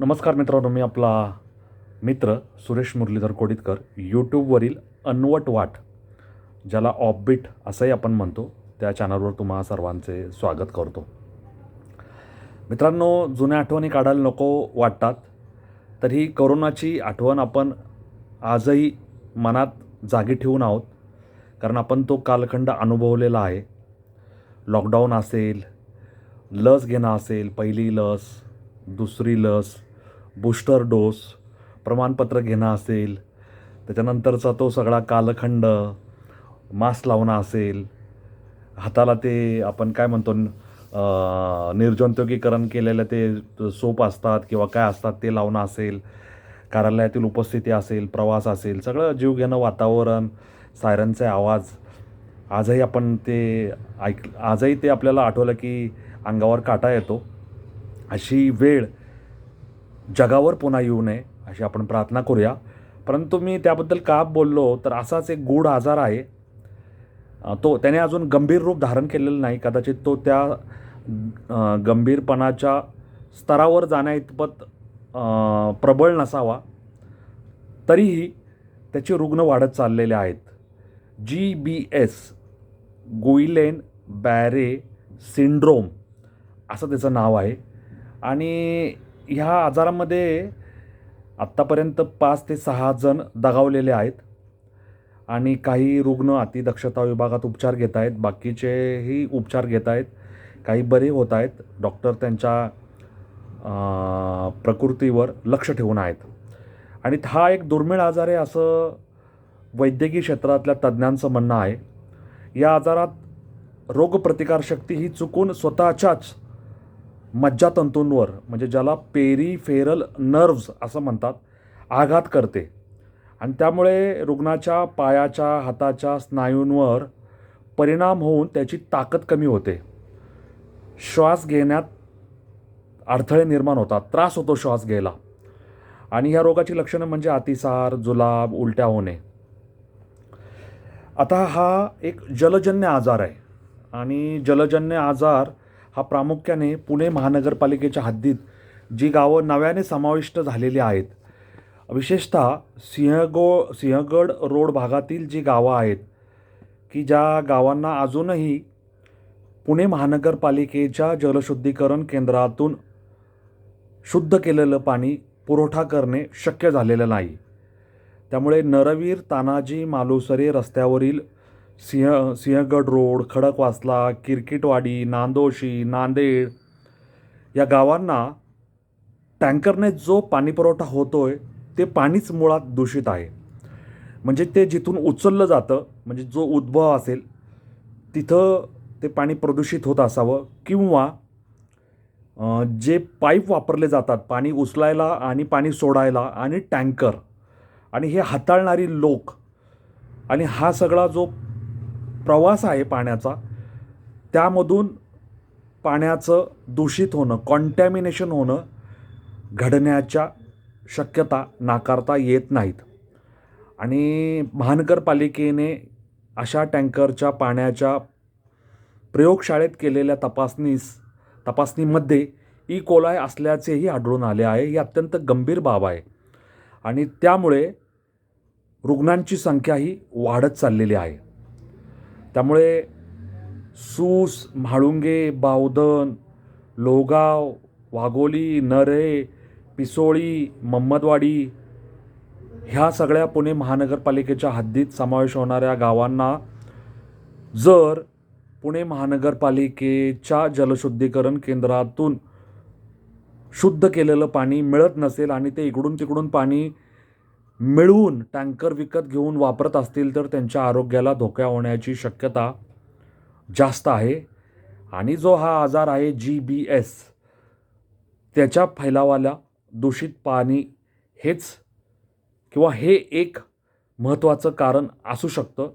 नमस्कार मित्रांनो मी आपला मित्र सुरेश मुरलीधर कोडितकर यूट्यूबवरील अनवट वाट ज्याला ऑफबीट असंही आपण म्हणतो त्या चॅनलवर तुम्हा सर्वांचे स्वागत करतो. मित्रांनो जुन्या आठवणी काढायला नको वाटतात तर ही करोनाची आठवण आपण आजही मनात जागी ठेवून आहोत कारण आपण तो कालखंड अनुभवलेला आहे. लॉकडाऊन असेल लस घेणं असेल पहिली लस दुसरी लस बूस्टर डोस प्रमाणपत्र घेणं असेल त्याच्यानंतरचा तो सगळा कालखंड मास्क लावणं असेल हाताला ते आपण काय म्हणतो निर्जंतुकीकरण केलेलं ते सोप असतात किंवा काय असतात ते लावणं असेल कार्यालयातील उपस्थिती असेल प्रवास असेल सगळं जीवघेणं वातावरण सायरनचे आवाज आजही आपण ते ऐक आजही ते आपल्याला आठवलं की अंगावर काटा येतो. अशी वेळ जगावर पुन्हा येऊ नये अशी आपण प्रार्थना करूया. परंतु मी त्याबद्दल का बोललो? तर असाच एक गूढ आजार आहे. तो त्याने अजून गंभीर रूप धारण केलेलं नाही. कदाचित तो त्या गंभीरपणाच्या स्तरावर जाण्याइतपत प्रबळ नसावा. तरीही त्याचे रुग्ण वाढत चाललेले आहेत. जी बी एस गुईलेन बॅरे सिंड्रोम असं त्याचं नाव आहे. आणि ह्या आजारामध्ये आत्तापर्यंत पाच ते सहा जण दगावलेले आहेत आणि काही रुग्ण अतिदक्षता विभागात उपचार घेत आहेत. बाकीचेही उपचार घेत आहेत. काही बरे होत आहेत. डॉक्टर त्यांच्या प्रकृतीवर लक्ष ठेवून आहेत. आणि हा एक दुर्मिळ आजार आहे असं वैद्यकीय क्षेत्रातल्या तज्ज्ञांचं म्हणणं आहे. या आजारात रोगप्रतिकारशक्ती ही चुकून स्वतःच्याच मज्जातंतूंवर म्हणजे ज्याला पेरीफेरल नर्व्स असं म्हणतात आघात करते. आणि त्यामुळे रुग्णाच्या पायाच्या हाताच्या स्नायूंवर परिणाम होऊन त्याची ताकद कमी होते. श्वास घेण्यात अडथळे निर्माण होतात त्रास होतो श्वास घ्यायला. आणि ह्या रोगाची लक्षणं म्हणजे अतिसार जुलाब उलट्या होणे. आता हा एक जलजन्य आजार आहे. आणि जलजन्य आजार हा प्रामुख्याने पुणे महानगरपालिकेच्या हद्दीत जी गावं नव्याने समाविष्ट झालेली आहेत. विशेषतः सिंहगो सिंहगड रोड भागातील जी गावं आहेत की ज्या गावांना अजूनही पुणे महानगरपालिकेच्या जलशुद्धीकरण केंद्रातून शुद्ध केलेलं पाणी पुरवठा करणे शक्य झालेलं नाही. त्यामुळे नरवीर तानाजी मालुसरे रस्त्यावरील सिंह सिंहगड रोड खडकवासला किरकिटवाडी नांदोशी नांदेड या गावांना टँकरने जो पाणीपुरवठा होतो आहे ते पाणीच मुळात दूषित आहे. म्हणजे ते जिथून उचललं जातं म्हणजे जो उद्भव असेल तिथं ते पाणी प्रदूषित होत असावं किंवा जे पाईप वापरले जातात पाणी उचलायला आणि पाणी सोडायला आणि टँकर आणि हे हाताळणारी लोक आणि हा सगळा जो प्रवास आहे पाण्याचा त्यामधून पाण्याचं दूषित होणं कॉन्टॅमिनेशन होणं घडण्याच्या शक्यता नाकारता येत नाहीत. आणि महानगरपालिकेने अशा टँकरच्या पाण्याच्या प्रयोगशाळेत केलेल्या तपासणीस तपासणीमध्ये ई. कोलाय असल्याचेही आढळून आले आहे. ही अत्यंत गंभीर बाब आहे. आणि त्यामुळे रुग्णांची संख्या ही वाढत चाललेली आहे. त्यामुळे सूस म्हाळुंगे बावधन लोगाव वाघोली नरे पिसोळी मम्मदवाडी ह्या सगळ्या पुणे महानगरपालिकेच्या हद्दीत समावेश होणाऱ्या गावांना जर पुणे महानगरपालिकेच्या जलशुद्धीकरण केंद्रातून शुद्ध केलेलं पाणी मिळत नसेल आणि ते इकडून तिकडून पाणी मिळवून टँकर विकत घेऊन वापरत असतील तर त्यांच्या आरोग्याला धोका होण्याची शक्यता जास्त आहे. आणि जो हा आजार आहे जी बी एस त्याच्या फैलावाला दूषित पाणी हेच किंवा हे एक महत्त्वाचं कारण असू शकतं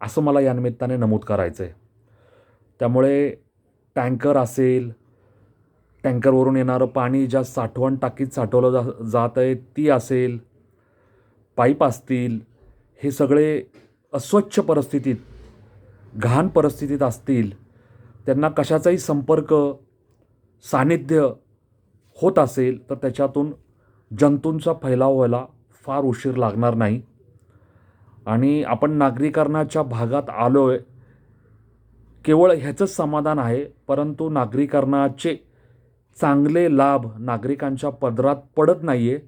असं मला या निमित्ताने नमूद करायचं आहे त्यामुळे टँकर असेल टँकरवरून येणारं पाणी ज्या साठवण टाकीत साठवलं जा जात आहे ती असेल पाईप असतील हे सगळे अस्वच्छ परिस्थितीत घाण परिस्थितीत असतील त्यांना कशाचाही संपर्क सान्निध्य होत असेल तर त्याच्यातून जंतूंचा फैलाव व्हायला फार उशीर लागणार नाही. आणि आपण नागरीकरणाच्या भागात आलो आहे केवळ ह्याचंच समाधान आहे परंतु नागरीकरणाचे चांगले लाभ नागरिकांच्या पदरात पडत नाही आहे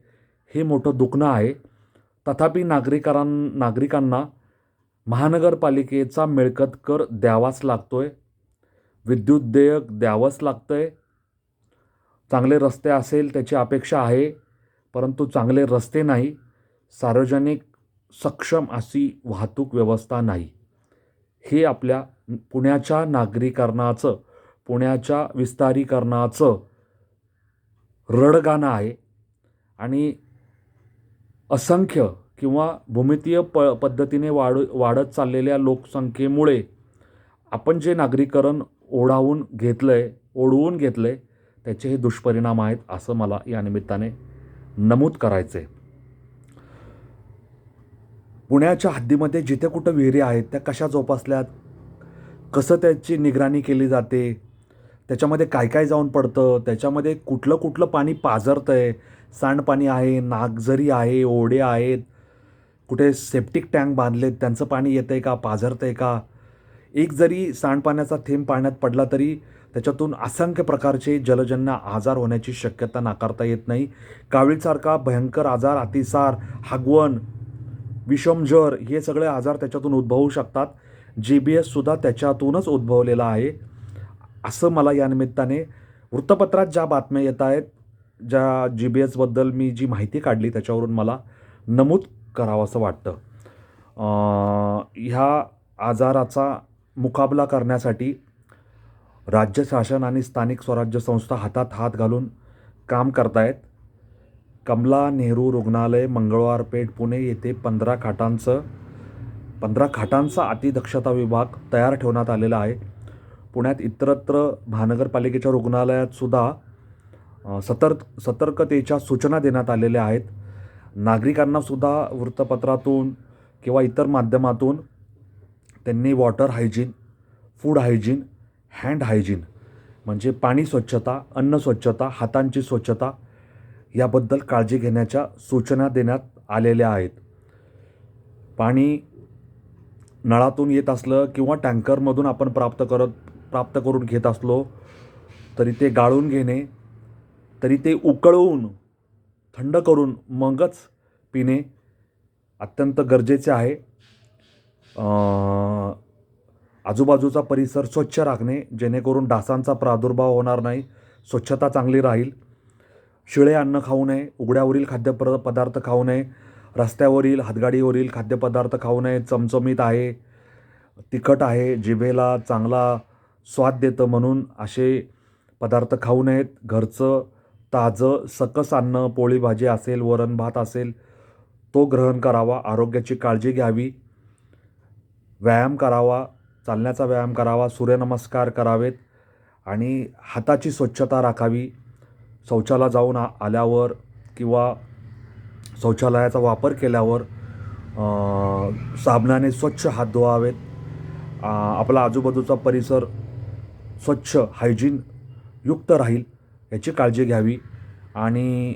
हे मोठं दुखणं आहे. तथापि नागरिकां नागरिकांना महानगरपालिकेचा मिळकत कर द्यावाच लागतो आहे विद्युत देयक द्यावंच लागतं आहे चांगले रस्ते असेल त्याची अपेक्षा आहे परंतु चांगले रस्ते नाही सार्वजनिक सक्षम अशी वाहतूक व्यवस्था नाही. हे आपल्या पुण्याच्या नागरीकरणाचं पुण्याच्या विस्तारीकरणाचं रडगाणं आहे. आणि असंख्य किंवा भूमितीय प पद्धतीने वाढ वाढत चाललेल्या लोकसंख्येमुळे आपण जे नागरीकरण ओढावून घेतलं आहे ओढवून घेतलं आहे त्याचे हे दुष्परिणाम आहेत असं मला या निमित्ताने नमूद करायचं आहे पुण्याच्या हद्दीमध्ये जिथे कुठं विहिरी आहेत त्या कशा जोपासल्यात? कसं त्याची निगराणी केली जाते? त्याच्यामध्ये काय काय जाऊन पडतं? त्याच्यामध्ये कुठलं कुठलं पाणी पाझरतं आहे सांडपाणी आहे नागझरी आहे ओढे आहेत. कुठे सेप्टिक टँक बांधलेत? त्यांचं पाणी येतं आहे का? पाझरतं आहे का? एक जरी सांडपाण्याचा थेंब पाण्यात पडला तरी त्याच्यातून असंख्य प्रकारचे जलजन्य आजार होण्याची शक्यता नाकारता येत नाही. कावीळसारखा भयंकर आजार अतिसार हागवण विषमजर हे सगळे आजार त्याच्यातून उद्भवू शकतात. जी बी एससुद्धा त्याच्यातूनच उद्भवलेला आहे. असं मला या निमित्ताने वृत्तपत्रात ज्या बातम्या येत आहेत ज्या जी बी एसबद्दल मी जी माहिती काढली त्याच्यावरून मला नमूद करावं असं वाटतं. ह्या आजाराचा मुकाबला करण्यासाठी राज्य शासन आणि स्थानिक स्वराज्य संस्था हातात हात घालून काम करतायत. कमला नेहरू रुग्णालय मंगळवार पेठ पुणे येथे पंधरा खाटांचं पंधरा खाटांचा अतिदक्षता विभाग तयार ठेवण्यात आलेला आहे. पुण्यात इतरत्र महानगरपालिकेच्या रुग्णालयात सुद्धा सतर्क सतर्कतेच्या सूचना देण्यात आलेल्या आहेत. नागरिकांना सुद्धा वृत्तपत्रातून किंवा इतर माध्यमातून त्यांनी water hygiene food hygiene hand hygiene म्हणजे पाणी स्वच्छता अन्न स्वच्छता हातांची स्वच्छता याबद्दल काळजी घेण्याच्या सूचना देण्यात आलेल्या आहेत. पाणी नळातून येत असलं किंवा टँकरमधून आपण प्राप्त करत प्राप्त करून घेत असलो तरी ते गाळून घेणे तरी ते उकळवून थंड करून मगच पिणे अत्यंत गरजेचे आहे. आजूबाजूचा परिसर स्वच्छ राखणे जेणेकरून डासांचा प्रादुर्भाव होणार नाही स्वच्छता चांगली राहील. शिळे अन्न खाऊ नये उघड्यावरील खाद्यप्र पदार्थ खाऊ नये रस्त्यावरील हातगाडीवरील खाद्यपदार्थ खाऊ नये चमचमीत आहे तिखट आहे जिभेला चांगला स्वाद देतं म्हणून असे पदार्थ खाऊ नयेत. घरचं ताजं सकस अन्न पोळी भाजी असेल वरण भात असेल तो ग्रहण करावा आरोग्याची काळजी घ्यावी. व्यायाम करावा चालण्याचा व्यायाम करावा सूर्यनमस्कार करावेत आणि हाताची स्वच्छता राखावी. शौचाला जाऊन आ आल्यावर किंवा शौचालयाचा वापर केल्यावर साबणाने स्वच्छ हात धुवावेत. आपला आजूबाजूचा परिसर स्वच्छ हायजीन युक्त राहील याची काळजी घ्यावी. आणि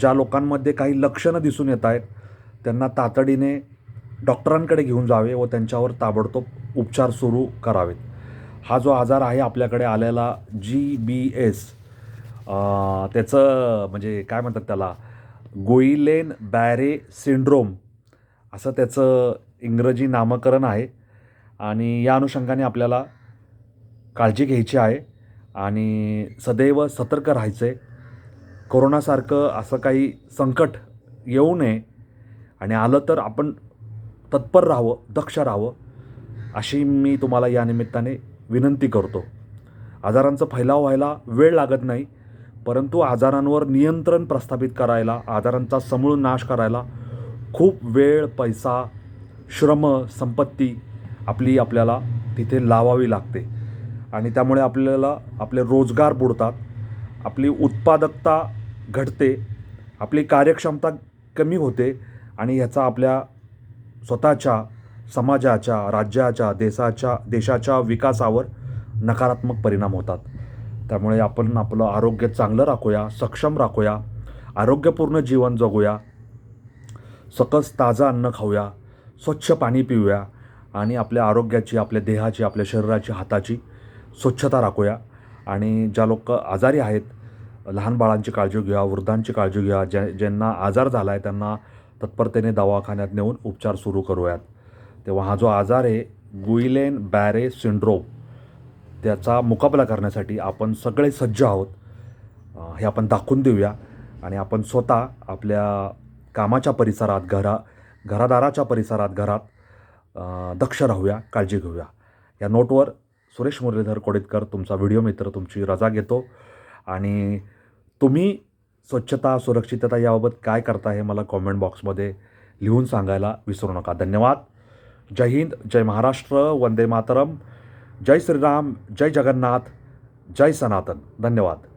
ज्या लोकांमध्ये काही लक्षणं दिसून येत आहेत त्यांना तातडीने डॉक्टरांकडे घेऊन जावे व त्यांच्यावर ताबडतोब उपचार सुरू करावेत. हा जो आजार आहे आपल्याकडे आलेला जी बी एस त्याचं म्हणजे काय म्हणतात त्याला? गोईलेन बॅरे सिंड्रोम असं त्याचं इंग्रजी नामकरण आहे. आणि या अनुषंगाने आपल्याला काळजी घ्यायची आहे आणि सदैव सतर्क राहायचं आहे कोरोनासारखं असं काही संकट येऊ नये आणि आलं तर आपण तत्पर राहावं दक्ष राहावं अशी मी तुम्हाला या निमित्ताने विनंती करतो. आजारांचा फैलाव व्हायला वेळ लागत नाही परंतु आजारांवर नियंत्रण प्रस्थापित करायला आजारांचा समूळ नाश करायला खूप वेळ पैसा श्रम संपत्ती आपली आपल्याला तिथे लावावी लागते. आणि त्यामुळे आपल्याला आपले रोजगार बुडतात आपली उत्पादकता घटते आपली कार्यक्षमता कमी होते आणि ह्याचा आपल्या स्वतःच्या समाजाच्या राज्याच्या देशाच्या देशाच्या विकासावर नकारात्मक परिणाम होतात. त्यामुळे आपण आपलं आरोग्य चांगलं राखूया सक्षम राखूया आरोग्यपूर्ण जीवन जगूया सकस ताजं अन्न खाऊया स्वच्छ पाणी पिऊया आणि आपल्या आरोग्याची आपल्या देहाची आपल्या शरीराची हाताची स्वच्छता राखूया. आणि ज्या लोक आजारी आहेत लहान बाळांची काळजी घ्या वृद्धांची काळजी घ्या ज्या ज्यांना आजार झाला आहे त्यांना तत्परतेने दवाखान्यात नेऊन उपचार सुरू करूयात. तेव्हा हा जो आजार आहे गुईलेन बॅरे सिंड्रोम त्याचा मुकाबला करण्यासाठी आपण सगळे सज्ज आहोत. हे आपण दाखवून देऊया. आणि आपण स्वतः आपल्या कामाच्या परिसरात घरा घरादाराच्या परिसरात घरात दक्ष राहूया काळजी घेऊया. या नोटवर सुरेश मुरलीधर कोडितकर तुमचा व्हिडिओ मित्र तुमची रजा घेतो. आणि तुम्ही स्वच्छता सुरक्षितता याबाबत काय करता हे मला कॉमेंट बॉक्समध्ये लिहून सांगायला विसरू नका. धन्यवाद. जय हिंद जय महाराष्ट्र वंदे मातरम. जय श्रीराम जय जगन्नाथ जय सनातन. धन्यवाद.